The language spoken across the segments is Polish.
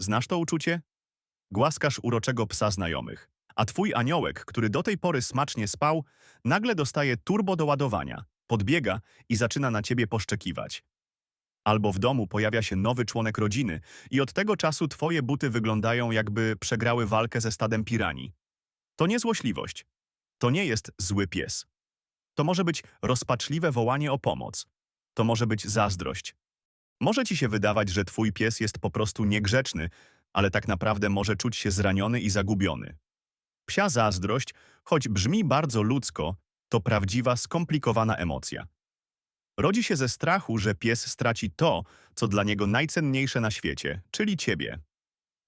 Znasz to uczucie? Głaskasz uroczego psa znajomych, a twój aniołek, który do tej pory smacznie spał, nagle dostaje turbo do ładowania, podbiega i zaczyna na ciebie poszczekiwać. Albo w domu pojawia się nowy członek rodziny i od tego czasu twoje buty wyglądają jakby przegrały walkę ze stadem piranii. To nie złośliwość. To nie jest zły pies. To może być rozpaczliwe wołanie o pomoc. To może być zazdrość. Może ci się wydawać, że twój pies jest po prostu niegrzeczny, ale tak naprawdę może czuć się zraniony i zagubiony. Psia zazdrość, choć brzmi bardzo ludzko, to prawdziwa, skomplikowana emocja. Rodzi się ze strachu, że pies straci to, co dla niego najcenniejsze na świecie, czyli ciebie.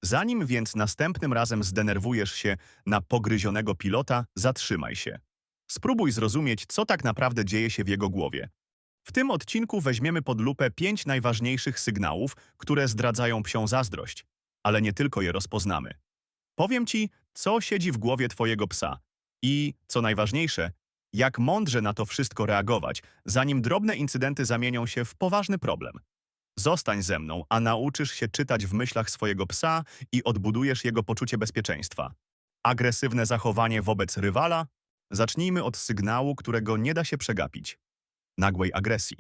Zanim więc następnym razem zdenerwujesz się na pogryzionego pilota, zatrzymaj się. Spróbuj zrozumieć, co tak naprawdę dzieje się w jego głowie. W tym odcinku weźmiemy pod lupę pięć najważniejszych sygnałów, które zdradzają psią zazdrość, ale nie tylko je rozpoznamy. Powiem ci, co siedzi w głowie twojego psa i, co najważniejsze, jak mądrze na to wszystko reagować, zanim drobne incydenty zamienią się w poważny problem. Zostań ze mną, a nauczysz się czytać w myślach swojego psa i odbudujesz jego poczucie bezpieczeństwa. Agresywne zachowanie wobec rywala? Zacznijmy od sygnału, którego nie da się przegapić. Nagłej agresji.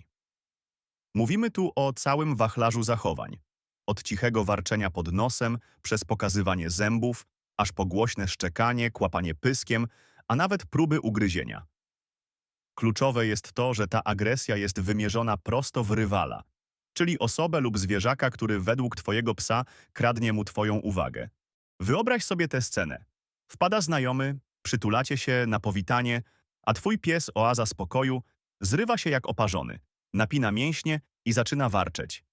Mówimy tu o całym wachlarzu zachowań. Od cichego warczenia pod nosem, przez pokazywanie zębów, aż po głośne szczekanie, kłapanie pyskiem, a nawet próby ugryzienia. Kluczowe jest to, że ta agresja jest wymierzona prosto w rywala, czyli osobę lub zwierzaka, który według twojego psa kradnie mu twoją uwagę. Wyobraź sobie tę scenę. Wpada znajomy, przytulacie się na powitanie, a twój pies, oaza spokoju, zrywa się jak oparzony, napina mięśnie i zaczyna warczeć.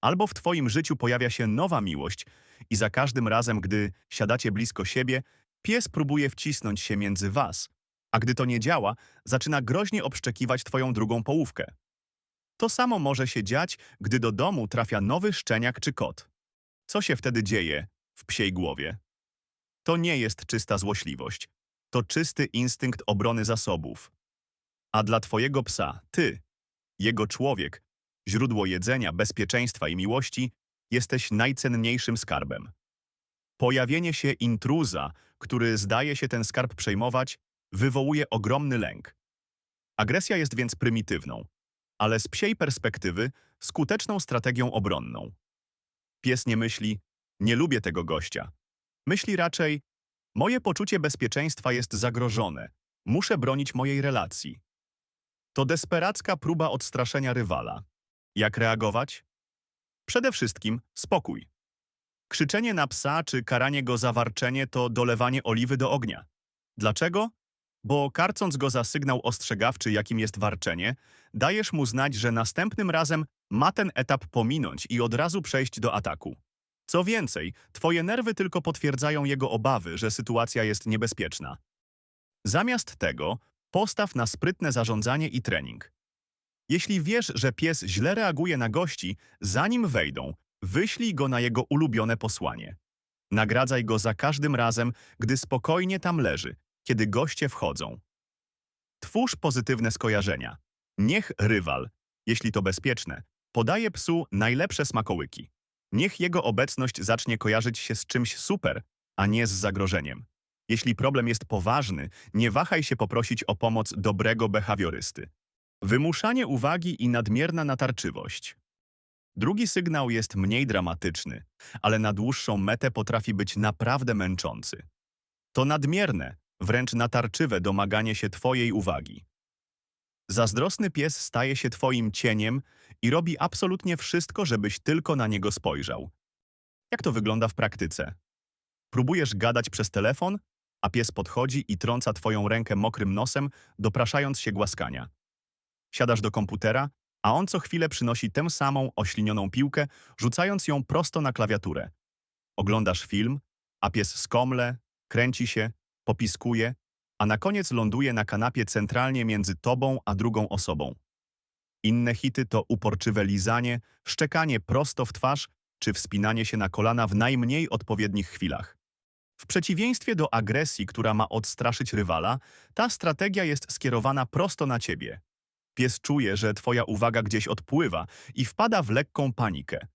Albo w twoim życiu pojawia się nowa miłość i za każdym razem, gdy siadacie blisko siebie, pies próbuje wcisnąć się między was, a gdy to nie działa, zaczyna groźnie obszczekiwać twoją drugą połówkę. To samo może się dziać, gdy do domu trafia nowy szczeniak czy kot. Co się wtedy dzieje w psiej głowie? To nie jest czysta złośliwość. To czysty instynkt obrony zasobów. A dla twojego psa, ty, jego człowiek, źródło jedzenia, bezpieczeństwa i miłości, jesteś najcenniejszym skarbem. Pojawienie się intruza, który zdaje się ten skarb przejmować, wywołuje ogromny lęk. Agresja jest więc prymitywną, ale z psiej perspektywy skuteczną strategią obronną. Pies nie myśli, nie lubię tego gościa. Myśli raczej, moje poczucie bezpieczeństwa jest zagrożone, muszę bronić mojej relacji. To desperacka próba odstraszenia rywala. Jak reagować? Przede wszystkim spokój. Krzyczenie na psa czy karanie go za warczenie to dolewanie oliwy do ognia. Dlaczego? Bo karcąc go za sygnał ostrzegawczy, jakim jest warczenie, dajesz mu znać, że następnym razem ma ten etap pominąć i od razu przejść do ataku. Co więcej, twoje nerwy tylko potwierdzają jego obawy, że sytuacja jest niebezpieczna. Zamiast tego, postaw na sprytne zarządzanie i trening. Jeśli wiesz, że pies źle reaguje na gości, zanim wejdą, wyślij go na jego ulubione posłanie. Nagradzaj go za każdym razem, gdy spokojnie tam leży, kiedy goście wchodzą. Twórz pozytywne skojarzenia. Niech rywal, jeśli to bezpieczne, podaje psu najlepsze smakołyki. Niech jego obecność zacznie kojarzyć się z czymś super, a nie z zagrożeniem. Jeśli problem jest poważny, nie wahaj się poprosić o pomoc dobrego behawiorysty. Wymuszanie uwagi i nadmierna natarczywość. Drugi sygnał jest mniej dramatyczny, ale na dłuższą metę potrafi być naprawdę męczący. To nadmierne, wręcz natarczywe domaganie się Twojej uwagi. Zazdrosny pies staje się Twoim cieniem i robi absolutnie wszystko, żebyś tylko na niego spojrzał. Jak to wygląda w praktyce? Próbujesz gadać przez telefon, a pies podchodzi i trąca Twoją rękę mokrym nosem, dopraszając się głaskania. Siadasz do komputera, a on co chwilę przynosi tę samą oślinioną piłkę, rzucając ją prosto na klawiaturę. Oglądasz film, a pies skomle, kręci się, popiskuje, a na koniec ląduje na kanapie centralnie między tobą a drugą osobą. Inne hity to uporczywe lizanie, szczekanie prosto w twarz czy wspinanie się na kolana w najmniej odpowiednich chwilach. W przeciwieństwie do agresji, która ma odstraszyć rywala, ta strategia jest skierowana prosto na ciebie. Pies czuje, że twoja uwaga gdzieś odpływa i wpada w lekką panikę.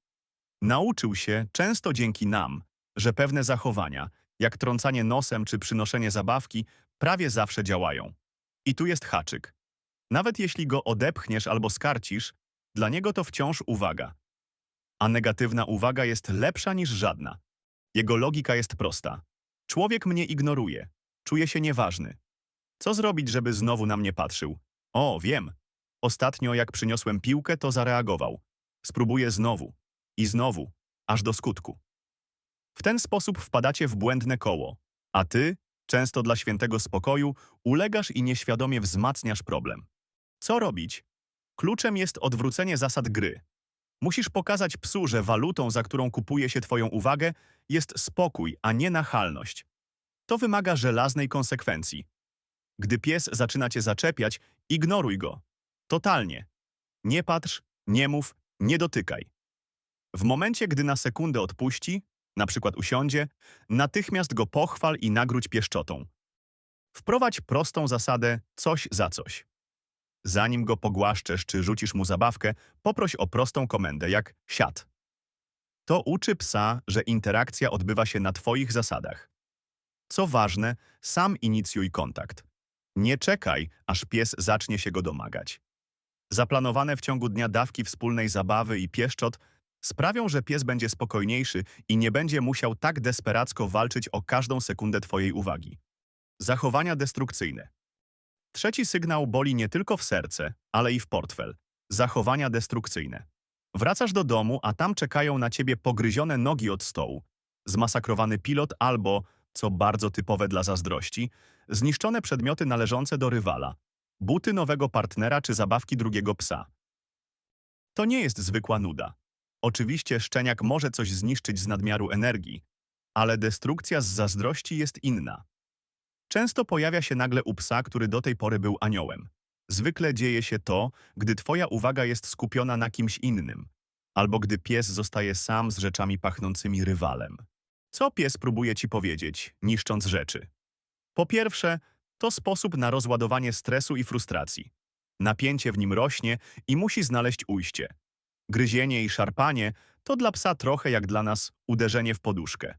Nauczył się, często dzięki nam, że pewne zachowania, jak trącanie nosem czy przynoszenie zabawki, prawie zawsze działają. I tu jest haczyk. Nawet jeśli go odepchniesz albo skarcisz, dla niego to wciąż uwaga. A negatywna uwaga jest lepsza niż żadna. Jego logika jest prosta. Człowiek mnie ignoruje. Czuje się nieważny. Co zrobić, żeby znowu na mnie patrzył? O, wiem. Ostatnio, jak przyniosłem piłkę, to zareagował. Spróbuję znowu. I znowu. Aż do skutku. W ten sposób wpadacie w błędne koło. A ty, często dla świętego spokoju, ulegasz i nieświadomie wzmacniasz problem. Co robić? Kluczem jest odwrócenie zasad gry. Musisz pokazać psu, że walutą, za którą kupuje się twoją uwagę, jest spokój, a nie nachalność. To wymaga żelaznej konsekwencji. Gdy pies zaczyna cię zaczepiać, ignoruj go. Totalnie. Nie patrz, nie mów, nie dotykaj. W momencie, gdy na sekundę odpuści, na przykład usiądzie, natychmiast go pochwal i nagródź pieszczotą. Wprowadź prostą zasadę coś za coś. Zanim go pogłaszczesz czy rzucisz mu zabawkę, poproś o prostą komendę, jak siad. To uczy psa, że interakcja odbywa się na twoich zasadach. Co ważne, sam inicjuj kontakt. Nie czekaj, aż pies zacznie się go domagać. Zaplanowane w ciągu dnia dawki wspólnej zabawy i pieszczot sprawią, że pies będzie spokojniejszy i nie będzie musiał tak desperacko walczyć o każdą sekundę twojej uwagi. Zachowania destrukcyjne. Trzeci sygnał boli nie tylko w serce, ale i w portfel. Zachowania destrukcyjne. Wracasz do domu, a tam czekają na ciebie pogryzione nogi od stołu, zmasakrowany pilot albo, co bardzo typowe dla zazdrości, zniszczone przedmioty należące do rywala, buty nowego partnera czy zabawki drugiego psa. To nie jest zwykła nuda. Oczywiście szczeniak może coś zniszczyć z nadmiaru energii, ale destrukcja z zazdrości jest inna. Często pojawia się nagle u psa, który do tej pory był aniołem. Zwykle dzieje się to, gdy twoja uwaga jest skupiona na kimś innym, albo gdy pies zostaje sam z rzeczami pachnącymi rywalem. Co pies próbuje ci powiedzieć, niszcząc rzeczy? Po pierwsze, to sposób na rozładowanie stresu i frustracji. Napięcie w nim rośnie i musi znaleźć ujście. Gryzienie i szarpanie to dla psa trochę jak dla nas uderzenie w poduszkę.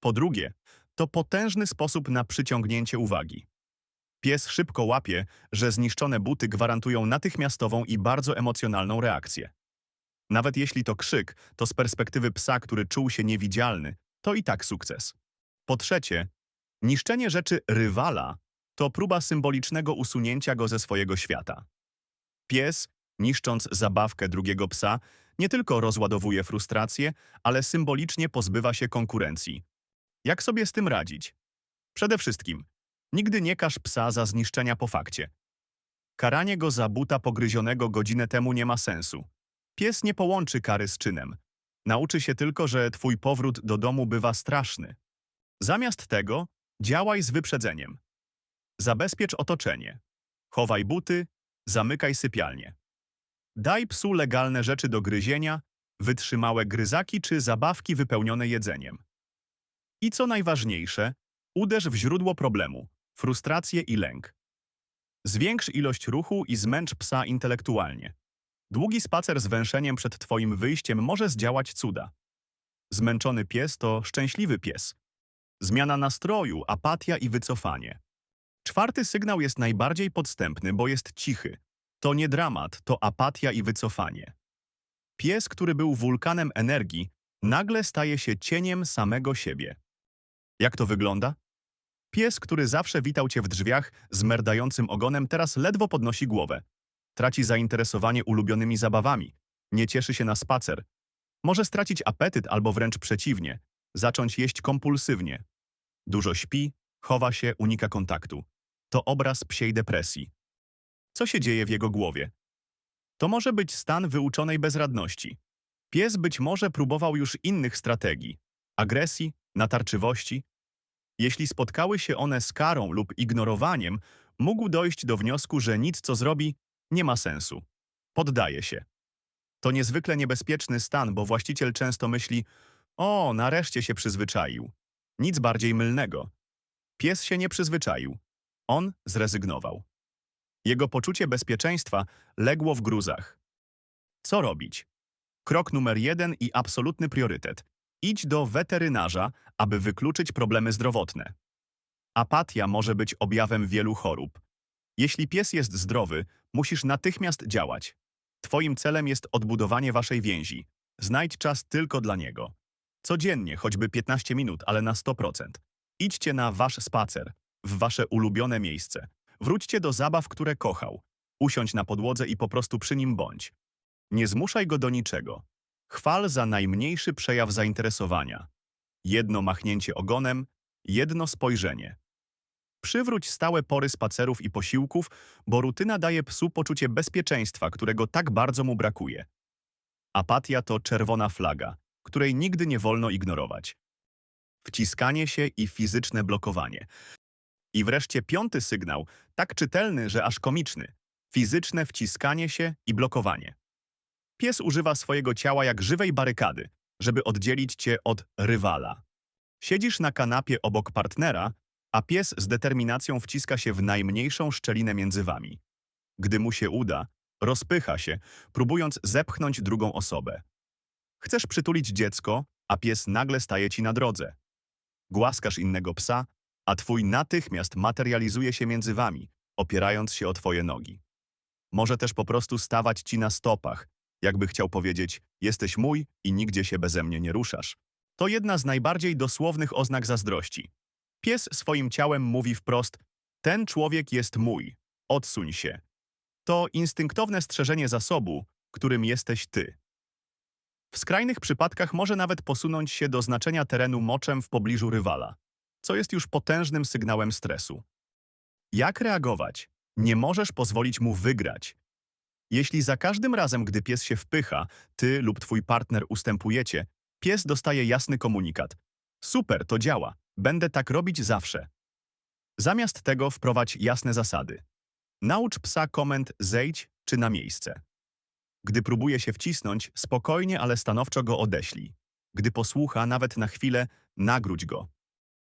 Po drugie, to potężny sposób na przyciągnięcie uwagi. Pies szybko łapie, że zniszczone buty gwarantują natychmiastową i bardzo emocjonalną reakcję. Nawet jeśli to krzyk, to z perspektywy psa, który czuł się niewidzialny, to i tak sukces. Po trzecie, niszczenie rzeczy rywala to próba symbolicznego usunięcia go ze swojego świata. Pies, niszcząc zabawkę drugiego psa, nie tylko rozładowuje frustrację, ale symbolicznie pozbywa się konkurencji. Jak sobie z tym radzić? Przede wszystkim, nigdy nie każ psa za zniszczenia po fakcie. Karanie go za buta pogryzionego godzinę temu nie ma sensu. Pies nie połączy kary z czynem. Nauczy się tylko, że twój powrót do domu bywa straszny. Zamiast tego, działaj z wyprzedzeniem. Zabezpiecz otoczenie. Chowaj buty, zamykaj sypialnię. Daj psu legalne rzeczy do gryzienia, wytrzymałe gryzaki czy zabawki wypełnione jedzeniem. I co najważniejsze, uderz w źródło problemu frustrację i lęk. Zwiększ ilość ruchu i zmęcz psa intelektualnie. Długi spacer z węszeniem przed twoim wyjściem może zdziałać cuda. Zmęczony pies to szczęśliwy pies. Zmiana nastroju, apatia i wycofanie. Czwarty sygnał jest najbardziej podstępny, bo jest cichy. To nie dramat, to apatia i wycofanie. Pies, który był wulkanem energii, nagle staje się cieniem samego siebie. Jak to wygląda? Pies, który zawsze witał cię w drzwiach z merdającym ogonem, teraz ledwo podnosi głowę. Traci zainteresowanie ulubionymi zabawami. Nie cieszy się na spacer. Może stracić apetyt albo wręcz przeciwnie. Zacząć jeść kompulsywnie. Dużo śpi, chowa się, unika kontaktu. To obraz psiej depresji. Co się dzieje w jego głowie? To może być stan wyuczonej bezradności. Pies być może próbował już innych strategii. Agresji, natarczywości. Jeśli spotkały się one z karą lub ignorowaniem, mógł dojść do wniosku, że nic co zrobi nie ma sensu. Poddaje się. To niezwykle niebezpieczny stan, bo właściciel często myśli o, nareszcie się przyzwyczaił. Nic bardziej mylnego. Pies się nie przyzwyczaił. On zrezygnował. Jego poczucie bezpieczeństwa legło w gruzach. Co robić? Krok numer jeden i absolutny priorytet. Idź do weterynarza, aby wykluczyć problemy zdrowotne. Apatia może być objawem wielu chorób. Jeśli pies jest zdrowy, musisz natychmiast działać. Twoim celem jest odbudowanie waszej więzi. Znajdź czas tylko dla niego. Codziennie, choćby 15 minut, ale na 100%. Idźcie na wasz spacer, w wasze ulubione miejsce. Wróćcie do zabaw, które kochał. Usiądź na podłodze i po prostu przy nim bądź. Nie zmuszaj go do niczego. Chwal za najmniejszy przejaw zainteresowania. Jedno machnięcie ogonem, jedno spojrzenie. Przywróć stałe pory spacerów i posiłków, bo rutyna daje psu poczucie bezpieczeństwa, którego tak bardzo mu brakuje. Apatia to czerwona flaga, której nigdy nie wolno ignorować. Wciskanie się i fizyczne blokowanie. I wreszcie piąty sygnał, tak czytelny, że aż komiczny. Fizyczne wciskanie się i blokowanie. Pies używa swojego ciała jak żywej barykady, żeby oddzielić cię od rywala. Siedzisz na kanapie obok partnera, a pies z determinacją wciska się w najmniejszą szczelinę między wami. Gdy mu się uda, rozpycha się, próbując zepchnąć drugą osobę. Chcesz przytulić dziecko, a pies nagle staje ci na drodze. Głaskasz innego psa, a twój natychmiast materializuje się między wami, opierając się o twoje nogi. Może też po prostu stawać ci na stopach, jakby chciał powiedzieć, jesteś mój i nigdzie się beze mnie nie ruszasz. To jedna z najbardziej dosłownych oznak zazdrości. Pies swoim ciałem mówi wprost, ten człowiek jest mój, odsuń się. To instynktowne strzeżenie zasobu, którym jesteś ty. W skrajnych przypadkach może nawet posunąć się do znaczenia terenu moczem w pobliżu rywala, co jest już potężnym sygnałem stresu. Jak reagować? Nie możesz pozwolić mu wygrać. Jeśli za każdym razem, gdy pies się wpycha, ty lub twój partner ustępujecie, pies dostaje jasny komunikat. Super, to działa. Będę tak robić zawsze. Zamiast tego wprowadź jasne zasady. Naucz psa komend zejdź czy na miejsce. Gdy próbuje się wcisnąć, spokojnie, ale stanowczo go odeślij. Gdy posłucha, nawet na chwilę, nagródź go.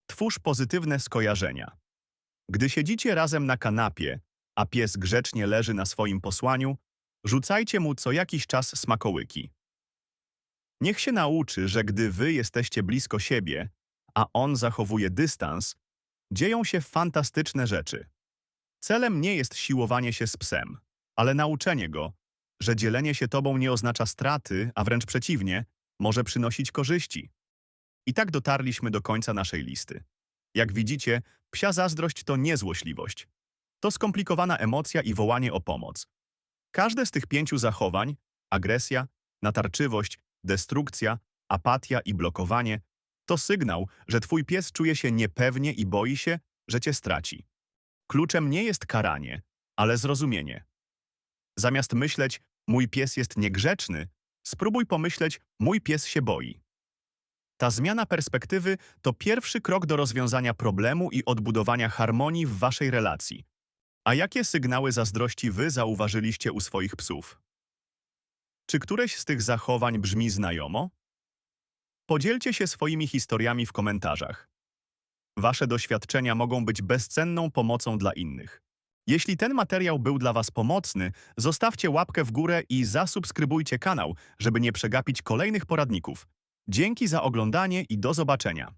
Twórz pozytywne skojarzenia. Gdy siedzicie razem na kanapie, a pies grzecznie leży na swoim posłaniu, rzucajcie mu co jakiś czas smakołyki. Niech się nauczy, że gdy wy jesteście blisko siebie, a on zachowuje dystans, dzieją się fantastyczne rzeczy. Celem nie jest siłowanie się z psem, ale nauczenie go, że dzielenie się tobą nie oznacza straty, a wręcz przeciwnie, może przynosić korzyści. I tak dotarliśmy do końca naszej listy. Jak widzicie, psia zazdrość to nie złośliwość. To skomplikowana emocja i wołanie o pomoc. Każde z tych pięciu zachowań agresja, natarczywość, destrukcja, apatia i blokowanie to sygnał, że twój pies czuje się niepewnie i boi się, że cię straci. Kluczem nie jest karanie, ale zrozumienie. Zamiast myśleć, mój pies jest niegrzeczny, spróbuj pomyśleć, mój pies się boi. Ta zmiana perspektywy to pierwszy krok do rozwiązania problemu i odbudowania harmonii w waszej relacji. A jakie sygnały zazdrości wy zauważyliście u swoich psów? Czy któreś z tych zachowań brzmi znajomo? Podzielcie się swoimi historiami w komentarzach. Wasze doświadczenia mogą być bezcenną pomocą dla innych. Jeśli ten materiał był dla Was pomocny, zostawcie łapkę w górę i zasubskrybujcie kanał, żeby nie przegapić kolejnych poradników. Dzięki za oglądanie i do zobaczenia.